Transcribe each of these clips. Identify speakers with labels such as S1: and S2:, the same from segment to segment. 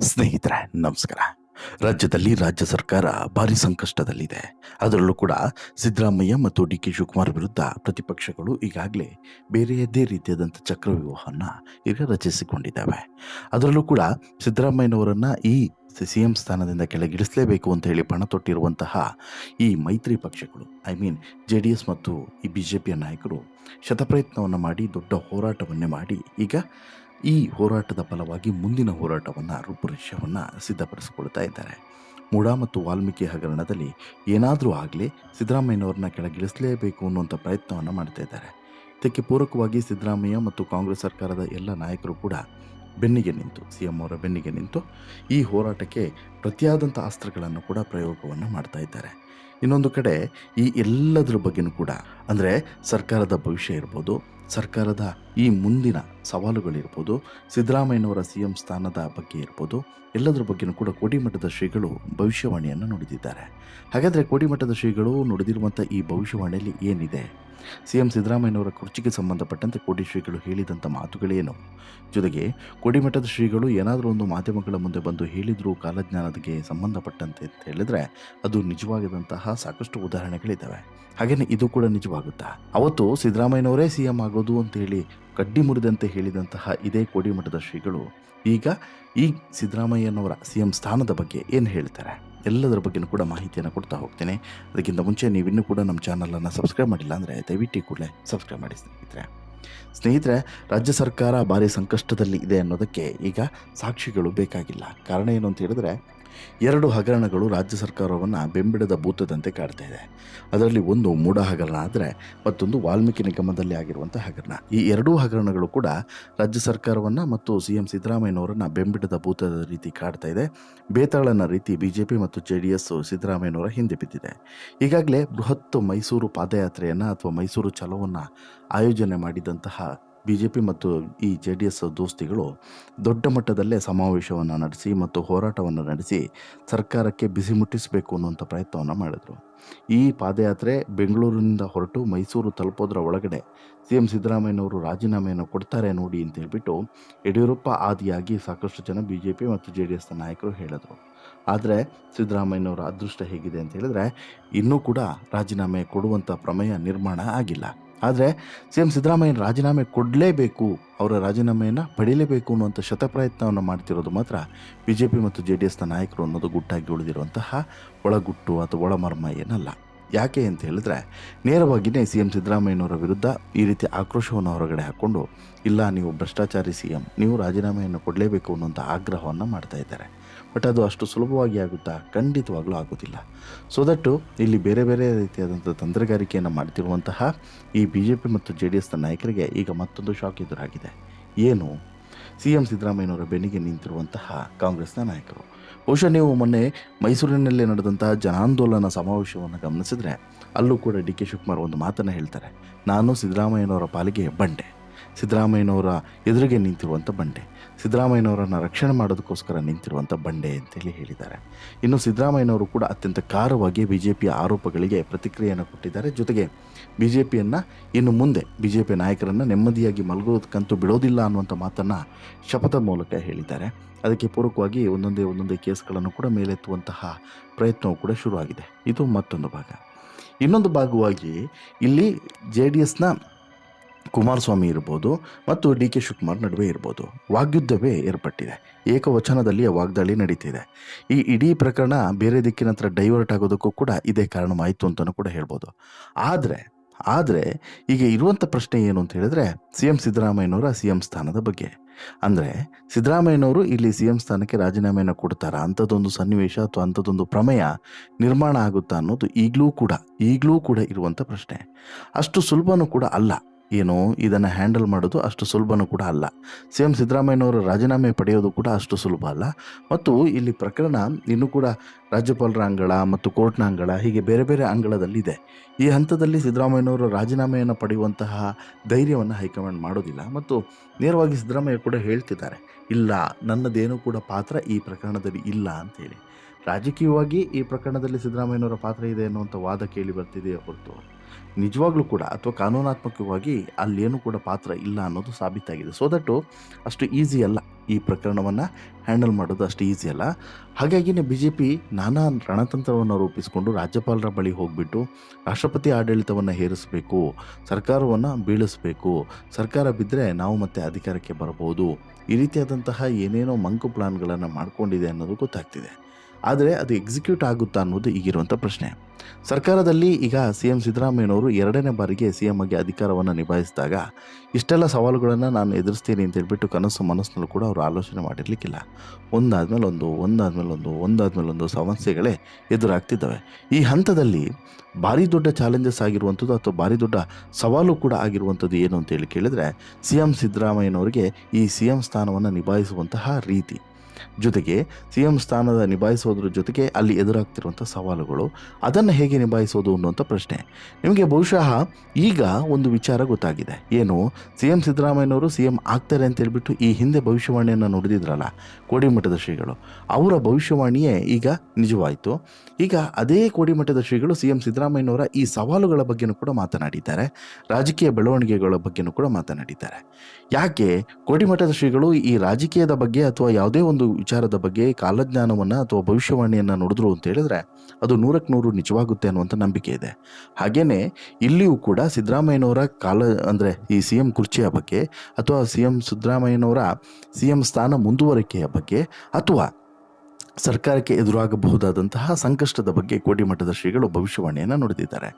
S1: ಸ್ನೇಹಿತರೆ, ನಮಸ್ಕಾರ. ರಾಜ್ಯದಲ್ಲಿ ರಾಜ್ಯ ಸರ್ಕಾರ ಭಾರಿ ಸಂಕಷ್ಟದಲ್ಲಿದೆ. ಅದರಲ್ಲೂ ಕೂಡ ಸಿದ್ದರಾಮಯ್ಯ ಮತ್ತು ಡಿ ಕೆ ಶಿವಕುಮಾರ್ ವಿರುದ್ಧ ಪ್ರತಿಪಕ್ಷಗಳು ಈಗಾಗಲೇ ಬೇರೆಯದೇ ರೀತಿಯಾದಂಥ ಚಕ್ರವ್ಯೂಹವನ್ನು ಈಗ ರಚಿಸಿಕೊಂಡಿದ್ದಾವೆ. ಅದರಲ್ಲೂ ಕೂಡ ಸಿದ್ದರಾಮಯ್ಯನವರನ್ನು ಈ ಸಿ ಎಂ ಸ್ಥಾನದಿಂದ ಕೆಳಗಿಳಿಸಲೇಬೇಕು ಅಂತ ಹೇಳಿ ಪಣ ತೊಟ್ಟಿರುವಂತಹ ಈ ಮೈತ್ರಿ ಪಕ್ಷಗಳು, I mean J D S ಮತ್ತು ಈ ಬಿ ಜೆ ಪಿಯ ನಾಯಕರು ಶತಪ್ರಯತ್ನವನ್ನು ಮಾಡಿ, ದೊಡ್ಡ ಹೋರಾಟವನ್ನೇ ಮಾಡಿ ಈಗ ಈ ಹೋರಾಟದ ಫಲವಾಗಿ ಮುಂದಿನ ಹೋರಾಟವನ್ನು, ರೂಪುರೇಷವನ್ನು ಸಿದ್ಧಪಡಿಸಿಕೊಳ್ತಾ ಇದ್ದಾರೆ. ಮೂಡಾ ಮತ್ತು ವಾಲ್ಮೀಕಿ ಹಗರಣದಲ್ಲಿ ಏನಾದರೂ ಆಗಲಿ ಸಿದ್ದರಾಮಯ್ಯನವ್ರನ್ನ ಕೆಳಗಿಳಿಸಲೇಬೇಕು ಅನ್ನುವಂಥ ಪ್ರಯತ್ನವನ್ನು ಮಾಡ್ತಾ ಇದ್ದಾರೆ. ಇದಕ್ಕೆ ಪೂರಕವಾಗಿ ಸಿದ್ದರಾಮಯ್ಯ ಮತ್ತು ಕಾಂಗ್ರೆಸ್ ಸರ್ಕಾರದ ಎಲ್ಲ ನಾಯಕರು ಕೂಡ ಬೆನ್ನಿಗೆ ನಿಂತು ಸಿ ಎಂ ಅವರ ಬೆನ್ನಿಗೆ ನಿಂತು ಈ ಹೋರಾಟಕ್ಕೆ ಪ್ರತಿಯಾದಂಥ ಅಸ್ತ್ರಗಳನ್ನು ಕೂಡ ಪ್ರಯೋಗವನ್ನು ಮಾಡ್ತಾ ಇದ್ದಾರೆ. ಇನ್ನೊಂದು ಕಡೆ ಈ ಎಲ್ಲದರ ಬಗ್ಗೆನೂ ಕೂಡ, ಅಂದರೆ ಸರ್ಕಾರದ ಭವಿಷ್ಯ ಇರ್ಬೋದು, ಸರ್ಕಾರದ ಈ ಮುಂದಿನ ಸವಾಲುಗಳಿರ್ಬೋದು, ಸಿದ್ದರಾಮಯ್ಯನವರ ಸಿ ಎಂ ಸ್ಥಾನದ ಬಗ್ಗೆ ಇರ್ಬೋದು, ಎಲ್ಲದರ ಬಗ್ಗೆನೂ ಕೂಡ ಕೋಡಿಮಠದ ಶ್ರೀಗಳು ಭವಿಷ್ಯವಾಣಿಯನ್ನು ನುಡಿದಿದ್ದಾರೆ. ಹಾಗಾದರೆ ಕೋಡಿಮಠದ ಶ್ರೀಗಳು ನುಡಿದಿರುವಂಥ ಈ ಭವಿಷ್ಯವಾಣಿಯಲ್ಲಿ ಏನಿದೆ? ಸಿ ಎಂ ಸಿದ್ದರಾಮಯ್ಯನವರ ಕುರ್ಚಿಗೆ ಸಂಬಂಧಪಟ್ಟಂತೆ ಕೋಟಿ ಶ್ರೀಗಳು ಹೇಳಿದಂಥ ಮಾತುಗಳೇನು? ಜೊತೆಗೆ ಕೋಡಿಮಠದ ಶ್ರೀಗಳು ಏನಾದರೂ ಒಂದು ಮಾಧ್ಯಮಗಳ ಮುಂದೆ ಬಂದು ಹೇಳಿದರೂ ಕಾಲಜ್ಞಾನಕ್ಕೆ ಸಂಬಂಧಪಟ್ಟಂತೆ ಅಂತ ಹೇಳಿದ್ರೆ ಅದು ನಿಜವಾಗಿದಂತಹ ಸಾಕಷ್ಟು ಉದಾಹರಣೆಗಳಿದ್ದಾವೆ. ಹಾಗೆಯೇ ಇದು ಕೂಡ ನಿಜವಾಗುತ್ತಾ? ಅವತ್ತು ಸಿದ್ದರಾಮಯ್ಯನವರೇ ಸಿ ಎಂ ಆಗೋದು ಅಂತ ಹೇಳಿ ಕಡ್ಡಿ ಮುರಿದಂತೆ ಹೇಳಿದಂತಹ ಇದೇ ಕೋಡಿಮಠದ ಶ್ರೀಗಳು ಈಗ ಈ ಸಿದ್ದರಾಮಯ್ಯನವರ ಸಿ ಎಂ ಸ್ಥಾನದ ಬಗ್ಗೆ ಏನು ಹೇಳ್ತಾರೆ? ಎಲ್ಲದರ ಬಗ್ಗೆನೂ ಕೂಡ ಮಾಹಿತಿಯನ್ನು ಕೊಡ್ತಾ ಹೋಗ್ತೇನೆ. ಅದಕ್ಕಿಂತ ಮುಂಚೆ ನೀವಿನ್ನೂ ಕೂಡ ನಮ್ಮ ಚಾನಲನ್ನು ಸಬ್ಸ್ಕ್ರೈಬ್ ಮಾಡಿಲ್ಲ ಅಂದರೆ ದಯವಿಟ್ಟು ಕೂಡಲೇ ಸಬ್ಸ್ಕ್ರೈಬ್ ಮಾಡಿ ಸ್ನೇಹಿತರೆ. ಸ್ನೇಹಿತರೆ, ರಾಜ್ಯ ಸರ್ಕಾರ ಭಾರಿ ಸಂಕಷ್ಟದಲ್ಲಿ ಇದೆ ಅನ್ನೋದಕ್ಕೆ ಈಗ ಸಾಕ್ಷಿಗಳು ಬೇಕಾಗಿಲ್ಲ. ಕಾರಣ ಏನು ಅಂತ ಹೇಳಿದ್ರೆ ಎರಡು ಹಗರಣಗಳು ರಾಜ್ಯ ಸರ್ಕಾರವನ್ನು ಬೆಂಬಿಡದ ಭೂತದಂತೆ ಕಾಡ್ತಾ ಇದೆ. ಅದರಲ್ಲಿ ಒಂದು ಮೂಢ ಹಗರಣ ಆದರೆ ಮತ್ತೊಂದು ವಾಲ್ಮೀಕಿ ನಿಗಮದಲ್ಲಿ ಆಗಿರುವಂಥ ಹಗರಣ. ಈ ಎರಡೂ ಹಗರಣಗಳು ಕೂಡ ರಾಜ್ಯ ಸರ್ಕಾರವನ್ನು ಮತ್ತು ಸಿ ಎಂ ಸಿದ್ದರಾಮಯ್ಯನವರನ್ನು ಬೆಂಬಿಡದ ಭೂತದ ರೀತಿ ಕಾಡ್ತಾ ಇದೆ. ಬೇತಾಳನ ರೀತಿ ಬಿ ಜೆ ಪಿ ಮತ್ತು ಜೆ ಡಿ ಎಸ್ ಸಿದ್ದರಾಮಯ್ಯನವರ ಹಿಂದೆ ಬಿದ್ದಿದೆ. ಈಗಾಗಲೇ ಬೃಹತ್ ಮೈಸೂರು ಪಾದಯಾತ್ರೆಯನ್ನು ಅಥವಾ ಮೈಸೂರು ಚಲೋವನ್ನು ಆಯೋಜನೆ ಮಾಡಿದಂತಹ ಬಿ ಜೆ ಪಿ ಮತ್ತು ಈ ಜೆ ಡಿ ಎಸ್ ದೋಸ್ತಿಗಳು ದೊಡ್ಡ ಮಟ್ಟದಲ್ಲೇ ಸಮಾವೇಶವನ್ನು ನಡೆಸಿ ಮತ್ತು ಹೋರಾಟವನ್ನು ನಡೆಸಿ ಸರ್ಕಾರಕ್ಕೆ ಬಿಸಿ ಮುಟ್ಟಿಸಬೇಕು ಅನ್ನುವಂಥ ಪ್ರಯತ್ನವನ್ನು ಮಾಡಿದರು. ಈ ಪಾದಯಾತ್ರೆ ಬೆಂಗಳೂರಿನಿಂದ ಹೊರಟು ಮೈಸೂರು ತಲುಪೋದ್ರ ಒಳಗಡೆ ಸಿ ಎಂ ಸಿದ್ದರಾಮಯ್ಯನವರು ರಾಜೀನಾಮೆಯನ್ನು ಕೊಡ್ತಾರೆ ನೋಡಿ ಅಂತ ಹೇಳ್ಬಿಟ್ಟು ಯಡಿಯೂರಪ್ಪ ಆದಿಯಾಗಿ ಸಾಕಷ್ಟು ಜನ ಬಿ ಜೆ ಪಿ ಮತ್ತು ಜೆ ಡಿ ಎಸ್ನ ನಾಯಕರು ಹೇಳಿದರು. ಆದರೆ ಸಿದ್ದರಾಮಯ್ಯನವರ ಅದೃಷ್ಟ ಹೇಗಿದೆ ಅಂತ ಹೇಳಿದ್ರೆ ಇನ್ನೂ ಕೂಡ ರಾಜೀನಾಮೆ ಕೊಡುವಂಥ ಪ್ರಮೇಯ ನಿರ್ಮಾಣ ಆಗಿಲ್ಲ. ಆದರೆ ಸಿ ಎಂ ಸಿದ್ದರಾಮಯ್ಯ ರಾಜೀನಾಮೆ ಕೊಡಲೇಬೇಕು, ಅವರ ರಾಜೀನಾಮೆಯನ್ನು ಪಡೀಲೇಬೇಕು ಅನ್ನುವಂಥ ಶತಪ್ರಯತ್ನವನ್ನು ಮಾಡ್ತಿರೋದು ಮಾತ್ರ ಬಿ ಜೆ ಪಿ ಮತ್ತು ಜೆ ಡಿ ಎಸ್ನ ನಾಯಕರು ಅನ್ನೋದು ಗುಟ್ಟಾಗಿ ಉಳಿದಿರುವಂತಹ ಒಳಗುಟ್ಟು ಅಥವಾ ಒಳಮರ್ಮ ಏನಲ್ಲ ಯಾಕೆ ಅಂತ ಹೇಳಿದ್ರೆ ನೇರವಾಗಿಯೇ ಸಿ ಎಂ ಸಿದ್ದರಾಮಯ್ಯನವರ ವಿರುದ್ಧ ಈ ರೀತಿ ಆಕ್ರೋಶವನ್ನು ಹೊರಗಡೆ ಹಾಕ್ಕೊಂಡು ಇಲ್ಲ ನೀವು ಭ್ರಷ್ಟಾಚಾರಿ ಸಿ ಎಂ, ನೀವು ರಾಜೀನಾಮೆಯನ್ನು ಕೊಡಲೇಬೇಕು ಅನ್ನುವಂಥ ಆಗ್ರಹವನ್ನು ಮಾಡ್ತಾ ಇದ್ದಾರೆ. ಬಟ್ ಅದು ಅಷ್ಟು ಸುಲಭವಾಗಿ ಆಗುತ್ತಾ? ಖಂಡಿತವಾಗ್ಲೂ ಆಗೋದಿಲ್ಲ. ಸೊ ದಟ್ಟು ಇಲ್ಲಿ ಬೇರೆ ಬೇರೆ ರೀತಿಯಾದಂಥ ತಂತ್ರಗಾರಿಕೆಯನ್ನು ಮಾಡ್ತಿರುವಂತಹ ಈ ಬಿ ಜೆ ಪಿ ಮತ್ತು ಜೆ ಡಿ ಎಸ್ನ ನಾಯಕರಿಗೆ ಈಗ ಮತ್ತೊಂದು ಶಾಕ್ ಎದುರಾಗಿದೆ. ಏನು? ಸಿ ಎಂ ಸಿದ್ದರಾಮಯ್ಯನವರ ಬೆನ್ನಿಗೆ ನಿಂತಿರುವಂತಹ ಕಾಂಗ್ರೆಸ್ನ ನಾಯಕರು. ಬಹುಶಃ ನೀವು ಮೊನ್ನೆ ಮೈಸೂರಿನಲ್ಲಿ ನಡೆದಂತಹ ಜನಾಂದೋಲನ ಸಮಾವೇಶವನ್ನು ಗಮನಿಸಿದರೆ, ಅಲ್ಲೂ ಕೂಡ ಡಿ ಕೆ ಶಿವಕುಮಾರ್ ಒಂದು ಮಾತನ್ನು ಹೇಳ್ತಾರೆ. ನಾನು ಸಿದ್ದರಾಮಯ್ಯನವರ ಪಾಲಿಗೆ ಬಂಡೆ. ಸಿದ್ದರಾಮಯ್ಯನವರ ಎದುರಿಗೆ ನಿಂತಿರುವಂಥ ಬಂಡೆ. ಸಿದ್ದರಾಮಯ್ಯನವರನ್ನು ರಕ್ಷಣೆ ಮಾಡೋದಕ್ಕೋಸ್ಕರ ನಿಂತಿರುವಂಥ ಬಂಡೆ ಅಂತೇಳಿ ಹೇಳಿದ್ದಾರೆ. ಇನ್ನು ಸಿದ್ದರಾಮಯ್ಯನವರು ಕೂಡ ಅತ್ಯಂತ ಖಾರವಾಗಿ ಬಿ ಜೆ ಪಿಯ ಆರೋಪಗಳಿಗೆ ಪ್ರತಿಕ್ರಿಯೆಯನ್ನು ಕೊಟ್ಟಿದ್ದಾರೆ. ಜೊತೆಗೆ ಬಿ ಜೆ ಪಿಯನ್ನು ಇನ್ನು ಮುಂದೆ ಬಿ ಜೆ ಪಿ ನಾಯಕರನ್ನು ನೆಮ್ಮದಿಯಾಗಿ ಮಲಗೋದಕ್ಕಂತೂ ಬಿಡೋದಿಲ್ಲ ಅನ್ನುವಂಥ ಮಾತನ್ನು ಶಪಥ ಮೂಲಕ ಹೇಳಿದ್ದಾರೆ. ಅದಕ್ಕೆ ಪೂರಕವಾಗಿ ಒಂದೊಂದೇ ಒಂದೊಂದೇ ಕೇಸ್ಗಳನ್ನು ಕೂಡ ಮೇಲೆತ್ತುವಂತಹ ಪ್ರಯತ್ನವೂ ಕೂಡ ಶುರುವಾಗಿದೆ. ಇದು ಮತ್ತೊಂದು ಭಾಗ. ಇನ್ನೊಂದು ಭಾಗವಾಗಿ ಇಲ್ಲಿ ಜೆ ಡಿ ಎಸ್ನ ಕುಮಾರಸ್ವಾಮಿ ಇರ್ಬೋದು ಮತ್ತು ಡಿ ಕೆ ಶಿವಕುಮಾರ್ ನಡುವೆ ಇರ್ಬೋದು. ವಾಗ್ಯುದ್ಧವೇ ಏರ್ಪಟ್ಟಿದೆ. ಏಕವಚನದಲ್ಲಿ ವಾಗ್ದಾಳಿ ನಡೀತಿದೆ. ಈ ಇಡೀ ಪ್ರಕರಣ ಬೇರೆ ದಿಕ್ಕಿನ ಹತ್ರ ಡೈವರ್ಟ್ ಆಗೋದಕ್ಕೂ ಕೂಡ ಇದೇ ಕಾರಣವಾಯಿತು ಅಂತಲೂ ಕೂಡ ಹೇಳ್ಬೋದು. ಆದರೆ ಆದರೆ ಈಗ ಇರುವಂಥ ಪ್ರಶ್ನೆ ಏನು ಅಂತ ಹೇಳಿದ್ರೆ ಸಿ ಎಂ ಸಿದ್ದರಾಮಯ್ಯನವರ ಸಿ ಎಂ ಸ್ಥಾನದ ಬಗ್ಗೆ. ಅಂದರೆ ಸಿದ್ದರಾಮಯ್ಯನವರು ಇಲ್ಲಿ ಸಿ ಎಂ ಸ್ಥಾನಕ್ಕೆ ರಾಜೀನಾಮೆಯನ್ನು ಕೊಡ್ತಾರಾ? ಅಂಥದ್ದೊಂದು ಸನ್ನಿವೇಶ ಅಥವಾ ಅಂಥದ್ದೊಂದು ಪ್ರಮೇಯ ನಿರ್ಮಾಣ ಆಗುತ್ತಾ ಅನ್ನೋದು ಈಗಲೂ ಕೂಡ ಈಗಲೂ ಕೂಡ ಇರುವಂಥ ಪ್ರಶ್ನೆ. ಅಷ್ಟು ಸುಲಭನೂ ಕೂಡ ಅಲ್ಲ. ಏನು ಇದನ್ನು ಹ್ಯಾಂಡಲ್ ಮಾಡೋದು ಅಷ್ಟು ಸುಲಭನೂ ಕೂಡ ಅಲ್ಲ. ಸಿ ಎಂ ಸಿದ್ದರಾಮಯ್ಯನವರು ರಾಜೀನಾಮೆ ಪಡೆಯೋದು ಕೂಡ ಅಷ್ಟು ಸುಲಭ ಅಲ್ಲ. ಮತ್ತು ಇಲ್ಲಿ ಪ್ರಕರಣ ಇನ್ನೂ ಕೂಡ ರಾಜ್ಯಪಾಲರ ಅಂಗಳ ಮತ್ತು ಕೋರ್ಟ್ನ ಅಂಗಳ, ಹೀಗೆ ಬೇರೆ ಬೇರೆ ಅಂಗಳದಲ್ಲಿದೆ. ಈ ಹಂತದಲ್ಲಿ ಸಿದ್ದರಾಮಯ್ಯನವರು ರಾಜೀನಾಮೆಯನ್ನು ಪಡೆಯುವಂತಹ ಧೈರ್ಯವನ್ನು ಹೈಕಮಾಂಡ್ ಮಾಡೋದಿಲ್ಲ. ಮತ್ತು ನೇರವಾಗಿ ಸಿದ್ದರಾಮಯ್ಯ ಕೂಡ ಹೇಳ್ತಿದ್ದಾರೆ, ಇಲ್ಲ, ನನ್ನದೇನೂ ಕೂಡ ಪಾತ್ರ ಈ ಪ್ರಕರಣದಲ್ಲಿ ಇಲ್ಲ ಅಂತೇಳಿ ರಾಜಕೀಯವಾಗಿ ಈ ಪ್ರಕರಣದಲ್ಲಿ ಸಿದ್ದರಾಮಯ್ಯನವರ ಪಾತ್ರ ಇದೆ ಅನ್ನುವಂಥ ವಾದ ಕೇಳಿ ಬರ್ತಿದೆಯೇ ಹೊರತು ನಿಜವಾಗ್ಲೂ ಕೂಡ ಅಥವಾ ಕಾನೂನಾತ್ಮಕವಾಗಿ ಅಲ್ಲೇನೂ ಕೂಡ ಪಾತ್ರ ಇಲ್ಲ ಅನ್ನೋದು ಸಾಬೀತಾಗಿದೆ. ಸೊ ದಟ್ಟು ಅಷ್ಟು ಈಸಿ ಅಲ್ಲ ಈ ಪ್ರಕರಣವನ್ನು ಹ್ಯಾಂಡಲ್ ಮಾಡೋದು ಅಷ್ಟು ಈಸಿ ಅಲ್ಲ. ಹಾಗಾಗಿನೇ ಬಿ ಜೆ ಪಿ ನಾನಾ ರಣತಂತ್ರವನ್ನು ರೂಪಿಸಿಕೊಂಡು ರಾಜ್ಯಪಾಲರ ಬಳಿ ಹೋಗಿಬಿಟ್ಟು ರಾಷ್ಟ್ರಪತಿ ಆಡಳಿತವನ್ನು ಹೇರಿಸಬೇಕು, ಸರ್ಕಾರವನ್ನು ಬೀಳಿಸಬೇಕು, ಸರ್ಕಾರ ಬಿದ್ದರೆ ನಾವು ಮತ್ತೆ ಅಧಿಕಾರಕ್ಕೆ ಬರಬಹುದು. ಈ ರೀತಿಯಾದಂತಹ ಏನೇನೋ ಮಂಕು ಪ್ಲಾನ್ಗಳನ್ನು ಮಾಡಿಕೊಂಡಿದೆ ಅನ್ನೋದು ಗೊತ್ತಾಗ್ತಿದೆ. ಆದರೆ ಅದು ಎಕ್ಸಿಕ್ಯೂಟ್ ಆಗುತ್ತಾ ಅನ್ನೋದು ಈಗಿರುವಂಥ ಪ್ರಶ್ನೆ. ಸರ್ಕಾರದಲ್ಲಿ ಈಗ ಸಿ ಎಂ ಸಿದ್ದರಾಮಯ್ಯನವರು ಎರಡನೇ ಬಾರಿಗೆ ಸಿ ಎಂ ಆಗಿ ಅಧಿಕಾರವನ್ನು ನಿಭಾಯಿಸಿದಾಗ ಇಷ್ಟೆಲ್ಲ ಸವಾಲುಗಳನ್ನು ನಾನು ಎದುರಿಸ್ತೀನಿ ಅಂತ ಹೇಳ್ಬಿಟ್ಟು ಕನಸು ಮನಸ್ಸಿನಲ್ಲೂ ಕೂಡ ಅವರು ಆಲೋಚನೆ ಮಾಡಿರಲಿಕ್ಕಿಲ್ಲ. ಒಂದಾದಮೇಲೆ ಒಂದು ಒಂದಾದಮೇಲೆ ಒಂದು ಒಂದಾದಮೇಲೆ ಒಂದು ಸಮಸ್ಯೆಗಳೇ ಎದುರಾಗ್ತಿದ್ದಾವೆ. ಈ ಹಂತದಲ್ಲಿ ಭಾರಿ ದೊಡ್ಡ ಚಾಲೆಂಜಸ್ ಆಗಿರುವಂಥದ್ದು ಅಥವಾ ಭಾರಿ ದೊಡ್ಡ ಸವಾಲು ಕೂಡ ಆಗಿರುವಂಥದ್ದು ಏನು ಅಂತೇಳಿ ಕೇಳಿದರೆ ಸಿ ಎಂ ಸಿದ್ದರಾಮಯ್ಯನವರಿಗೆ ಈ ಸಿ ಎಂ ಸ್ಥಾನವನ್ನು ನಿಭಾಯಿಸುವಂತಹ ರೀತಿ. ಜೊತೆಗೆ ಸಿ ಎಂ ಸ್ಥಾನದ ನಿಭಾಯಿಸೋದ್ರ ಜೊತೆಗೆ ಅಲ್ಲಿ ಎದುರಾಗ್ತಿರುವಂಥ ಸವಾಲುಗಳು, ಅದನ್ನು ಹೇಗೆ ನಿಭಾಯಿಸೋದು ಅನ್ನುವಂಥ ಪ್ರಶ್ನೆ. ನಿಮಗೆ ಬಹುಶಃ ಈಗ ಒಂದು ವಿಚಾರ ಗೊತ್ತಾಗಿದೆ. ಏನು ಸಿ ಎಂ ಸಿದ್ದರಾಮಯ್ಯನವರು ಸಿ ಎಂ ಆಗ್ತಾರೆ ಅಂತ ಹೇಳ್ಬಿಟ್ಟು ಈ ಹಿಂದೆ ಭವಿಷ್ಯವಾಣಿಯನ್ನು ನುಡಿದಿದ್ರಲ್ಲ, ಕೋಡಿಮಠದ ಶ್ರೀಗಳು. ಅವರ ಭವಿಷ್ಯವಾಣಿಯೇ ಈಗ ನಿಜವಾಯಿತು. ಈಗ ಅದೇ ಕೋಡಿಮಠದ ಶ್ರೀಗಳು ಸಿ ಎಂ ಸಿದ್ದರಾಮಯ್ಯನವರ ಈ ಸವಾಲುಗಳ ಬಗ್ಗೆನೂ ಕೂಡ ಮಾತನಾಡಿದ್ದಾರೆ. ರಾಜಕೀಯ ಬೆಳವಣಿಗೆಗಳ ಬಗ್ಗೆನೂ ಕೂಡ ಮಾತನಾಡಿದ್ದಾರೆ. ಯಾಕೆ, ಕೋಡಿಮಠದ ಶ್ರೀಗಳು ಈ ರಾಜಕೀಯದ ಬಗ್ಗೆ ಅಥವಾ ಯಾವುದೇ ಒಂದು ವಿಚಾರದ ಬಗ್ಗೆ ಕಾಲಜ್ಞಾನವನ್ನು ಅಥವಾ ಭವಿಷ್ಯವಾಣಿಯನ್ನು ನೋಡಿದ್ರು ಅಂತ ಹೇಳಿದ್ರೆ ಅದು ನೂರಕ್ಕೆ ನೂರು ನಿಜವಾಗುತ್ತೆ ಅನ್ನುವಂಥ ನಂಬಿಕೆ ಇದೆ. ಹಾಗೆಯೇ ಇಲ್ಲಿಯೂ ಕೂಡ ಸಿದ್ದರಾಮಯ್ಯನವರ ಕಾಲ ಅಂದರೆ ಈ ಸಿ ಎಂ ಕುರ್ಚಿಯ ಬಗ್ಗೆ ಅಥವಾ ಸಿ ಎಂ ಸಿದ್ದರಾಮಯ್ಯನವರ ಸಿ ಎಂ ಸ್ಥಾನ ಮುಂದುವರಿಕೆಯ ಬಗ್ಗೆ ಅಥವಾ ಸರ್ಕಾರಕ್ಕೆ ಎದುರಾಗಬಹುದಾದಂತಹ ಸಂಕಷ್ಟದ ಬಗ್ಗೆ ಕೋಡಿಮಠದ ಶ್ರೀಗಳು ಭವಿಷ್ಯವಾಣಿಯನ್ನು ನುಡಿದಿದ್ದಾರೆ.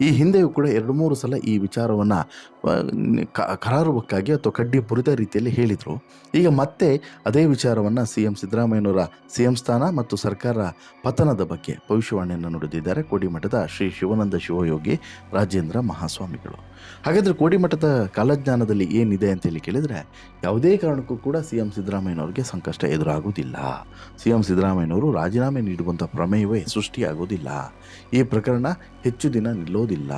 S1: ಈ ಹಿಂದೆಯೂ ಕೂಡ ಎರಡು ಮೂರು ಸಲ ಈ ವಿಚಾರವನ್ನು ಕರಾರುವಕ್ಕಾಗಿ ಅಥವಾ ಕಡ್ಡಿ ಪುರಿದ ರೀತಿಯಲ್ಲಿ ಹೇಳಿದರು. ಈಗ ಮತ್ತೆ ಅದೇ ವಿಚಾರವನ್ನು ಸಿ ಎಂ ಸಿದ್ದರಾಮಯ್ಯನವರ ಸಿ ಎಂ ಸ್ಥಾನ ಮತ್ತು ಸರ್ಕಾರ ಪತನದ ಬಗ್ಗೆ ಭವಿಷ್ಯವಾಣಿಯನ್ನು ನುಡಿದಿದ್ದಾರೆ ಕೋಡಿಮಠದ ಶ್ರೀ ಶಿವಾನಂದ ಶಿವಯೋಗಿ, ರಾಜೇಂದ್ರ ಮಹಾಸ್ವಾಮಿಗಳು. ಹಾಗಾದರೆ ಕೋಡಿಮಠದ ಕಾಲಜ್ಞಾನದಲ್ಲಿ ಏನಿದೆ ಅಂತ ಹೇಳಿ ಕೇಳಿದರೆ, ಯಾವುದೇ ಕಾರಣಕ್ಕೂ ಕೂಡ ಸಿ ಎಂ ಸಂಕಷ್ಟ ಎದುರಾಗುವುದಿಲ್ಲ. ಸಿ ಎಂ ಸಿದ್ದರಾಮಯ್ಯನವರು ರಾಜೀನಾಮೆ ನೀಡುವಂಥ ಪ್ರಮೇಯವೇ ಸೃಷ್ಟಿಯಾಗೋದಿಲ್ಲ. ಈ ಪ್ರಕರಣ ಹೆಚ್ಚು ದಿನ ನಿಲ್ಲೋದಿಲ್ಲ.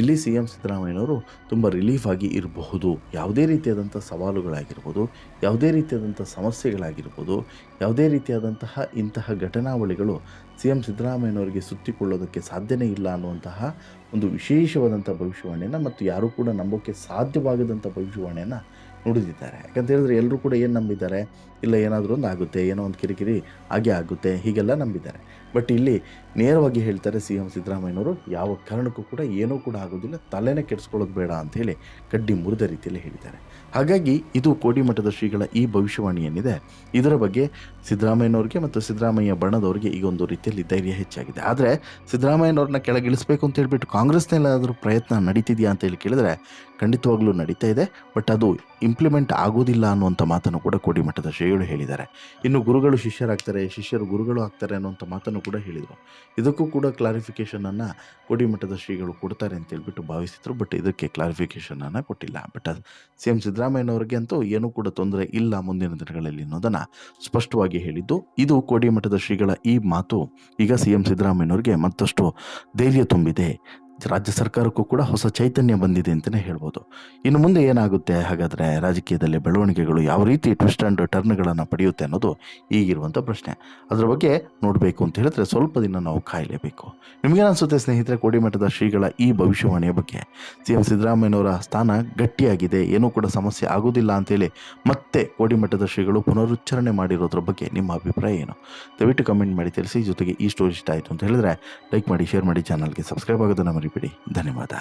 S1: ಇಲ್ಲಿ ಸಿ ಎಂ ಸಿದ್ದರಾಮಯ್ಯನವರು ತುಂಬ ರಿಲೀಫ್ ಆಗಿ ಇರಬಹುದು. ಯಾವುದೇ ರೀತಿಯಾದಂಥ ಸವಾಲುಗಳಾಗಿರ್ಬೋದು, ಯಾವುದೇ ರೀತಿಯಾದಂಥ ಸಮಸ್ಯೆಗಳಾಗಿರ್ಬೋದು, ಯಾವುದೇ ರೀತಿಯಾದಂತಹ ಇಂತಹ ಘಟನಾವಳಿಗಳು ಸಿ ಎಂ ಸಿದ್ದರಾಮಯ್ಯನವರಿಗೆ ಸುತ್ತಿಕೊಳ್ಳೋದಕ್ಕೆ ಸಾಧ್ಯನೇ ಇಲ್ಲ ಅನ್ನುವಂತಹ ಒಂದು ವಿಶೇಷವಾದಂಥ ಭವಿಷ್ಯವಾಣಿಯನ್ನು ಮತ್ತು ಯಾರೂ ಕೂಡ ನಂಬೋಕ್ಕೆ ಸಾಧ್ಯವಾಗದಂಥ ಭವಿಷ್ಯವಾಣಿಯನ್ನು ನುಡಿದಿದ್ದಾರೆ. ಯಾಕಂತ ಹೇಳಿದ್ರೆ ಎಲ್ಲರೂ ಕೂಡ ಏನು ನಂಬಿದ್ದಾರೆ? ಇಲ್ಲ, ಏನಾದರೂ ಒಂದು ಆಗುತ್ತೆ, ಏನೋ ಒಂದು ಕಿರಿಕಿರಿ ಹಾಗೆ ಆಗುತ್ತೆ, ಹೀಗೆಲ್ಲ ನಂಬಿದ್ದಾರೆ. ಬಟ್ ಇಲ್ಲಿ ನೇರವಾಗಿ ಹೇಳ್ತಾರೆ ಸಿ ಎಂ ಸಿದ್ದರಾಮಯ್ಯನವರು, ಯಾವ ಕಾರಣಕ್ಕೂ ಕೂಡ ಏನೂ ಕೂಡ ಆಗೋದಿಲ್ಲ, ತಲೆನೇ ಕೆಡಿಸ್ಕೊಳ್ಳೋದು ಬೇಡ ಅಂಥೇಳಿ ಕಡ್ಡಿ ಮುರಿದ ರೀತಿಯಲ್ಲಿ ಹೇಳಿದ್ದಾರೆ. ಹಾಗಾಗಿ ಇದು ಕೋಡಿಮಠದ ಶ್ರೀಗಳ ಈ ಭವಿಷ್ಯವಾಣಿ ಏನಿದೆ, ಇದರ ಬಗ್ಗೆ ಸಿದ್ದರಾಮಯ್ಯನವ್ರಿಗೆ ಮತ್ತು ಸಿದ್ದರಾಮಯ್ಯ ಬಣ್ಣದವರಿಗೆ ಈಗ ಒಂದು ರೀತಿಯಲ್ಲಿ ಧೈರ್ಯ ಹೆಚ್ಚಾಗಿದೆ. ಆದರೆ ಸಿದ್ದರಾಮಯ್ಯನವ್ರನ್ನ ಕೆಳಗಿಳಿಸ್ಬೇಕು ಅಂತ ಹೇಳ್ಬಿಟ್ಟು ಕಾಂಗ್ರೆಸ್ನಲ್ಲಾದರೂ ಪ್ರಯತ್ನ ನಡೀತಿದೆಯಾ ಅಂತ ಹೇಳಿ ಕೇಳಿದ್ರೆ ಖಂಡಿತವಾಗ್ಲೂ ನಡೀತಾ ಇದೆ. ಬಟ್ ಅದು ಇಂಪ್ಲಿಮೆಂಟ್ ಆಗೋದಿಲ್ಲ ಅನ್ನುವಂಥ ಮಾತನ್ನು ಕೂಡ ಕೋಡಿಮಠದ ಶ್ರೀಗಳು ಹೇಳಿದ್ದಾರೆ. ಇನ್ನು ಗುರುಗಳು ಶಿಷ್ಯರಾಗ್ತಾರೆ, ಶಿಷ್ಯರು ಗುರುಗಳು ಆಗ್ತಾರೆ ಅನ್ನೋಂಥ ಮಾತನ್ನು ಕೂಡ ಹೇಳಿದರು. ಇದಕ್ಕೂ ಕೂಡ ಕ್ಲಾರಿಫಿಕೇಷನನ್ನು ಕೋಡಿಮಠದ ಶ್ರೀಗಳು ಕೊಡ್ತಾರೆ ಅಂತ ಹೇಳ್ಬಿಟ್ಟು ಭಾವಿಸಿದ್ರು ಬಟ್ ಇದಕ್ಕೆ ಕ್ಲಾರಿಫಿಕೇಷನನ್ನು ಕೊಟ್ಟಿಲ್ಲ. ಬಟ್ ಸಿ ಎಂ ಸಿದ್ದರಾಮಯ್ಯನವರಿಗೆ ಅಂತೂ ಏನೂ ಕೂಡ ತೊಂದರೆ ಇಲ್ಲ ಮುಂದಿನ ದಿನಗಳಲ್ಲಿ ಅನ್ನೋದನ್ನು ಸ್ಪಷ್ಟವಾಗಿ ಹೇಳಿದ್ದು. ಇದು ಕೋಡಿಮಠದ ಶ್ರೀಗಳ ಈ ಮಾತು. ಈಗ ಸಿ ಎಂ ಸಿದ್ದರಾಮಯ್ಯನವರಿಗೆ ಮತ್ತಷ್ಟು ಧೈರ್ಯ ತುಂಬಿದೆ. ರಾಜ್ಯ ಸರ್ಕಾರಕ್ಕೂ ಕೂಡ ಹೊಸ ಚೈತನ್ಯ ಬಂದಿದೆ ಅಂತಲೇ ಹೇಳ್ಬೋದು. ಇನ್ನು ಮುಂದೆ ಏನಾಗುತ್ತೆ? ಹಾಗಾದರೆ ರಾಜಕೀಯದಲ್ಲಿ ಬೆಳವಣಿಗೆಗಳು ಯಾವ ರೀತಿ ಟ್ವಿಸ್ಟ್ ಆ್ಯಂಡ್ ಟರ್ನ್ಗಳನ್ನು ಪಡೆಯುತ್ತೆ ಅನ್ನೋದು ಈಗಿರುವಂಥ ಪ್ರಶ್ನೆ. ಅದರ ಬಗ್ಗೆ ನೋಡಬೇಕು ಅಂತ ಹೇಳಿದ್ರೆ ಸ್ವಲ್ಪ ದಿನ ನಾವು ಕಾಯಲೇಬೇಕು. ನಿಮಗೇನಿಸುತ್ತೆ ಸ್ನೇಹಿತರೆ, ಕೋಡಿಮಠದ ಶ್ರೀಗಳ ಈ ಭವಿಷ್ಯವಾಣಿಯ ಬಗ್ಗೆ? ಸಿ ಎಂ ಸಿದ್ದರಾಮಯ್ಯನವರ ಸ್ಥಾನ ಗಟ್ಟಿಯಾಗಿದೆ, ಏನೂ ಕೂಡ ಸಮಸ್ಯೆ ಆಗೋದಿಲ್ಲ ಅಂತೇಳಿ ಮತ್ತೆ ಕೋಡಿಮಠದ ಶ್ರೀಗಳು ಪುನರುಚ್ಚರಣೆ ಮಾಡಿರೋದ್ರ ಬಗ್ಗೆ ನಿಮ್ಮ ಅಭಿಪ್ರಾಯ ಏನು? ದಯವಿಟ್ಟು ಕಮೆಂಟ್ ಮಾಡಿ ತಿಳಿಸಿ, ಜೊತೆಗೆ ಈ ಸ್ಟೋರಿ ಇಷ್ಟ ಆಯಿತು ಅಂತ ಹೇಳಿದ್ರೆ ಲೈಕ್ ಮಾಡಿ ಶೇರ್ ಮಾಡಿ ಚಾನಲ್ಗೆ ಸಬ್ಸ್ಕ್ರೈಬ್ ಆಗೋದನ್ನು ಮರಿಬೇಡಿ ಧನ್ಯವಾದ.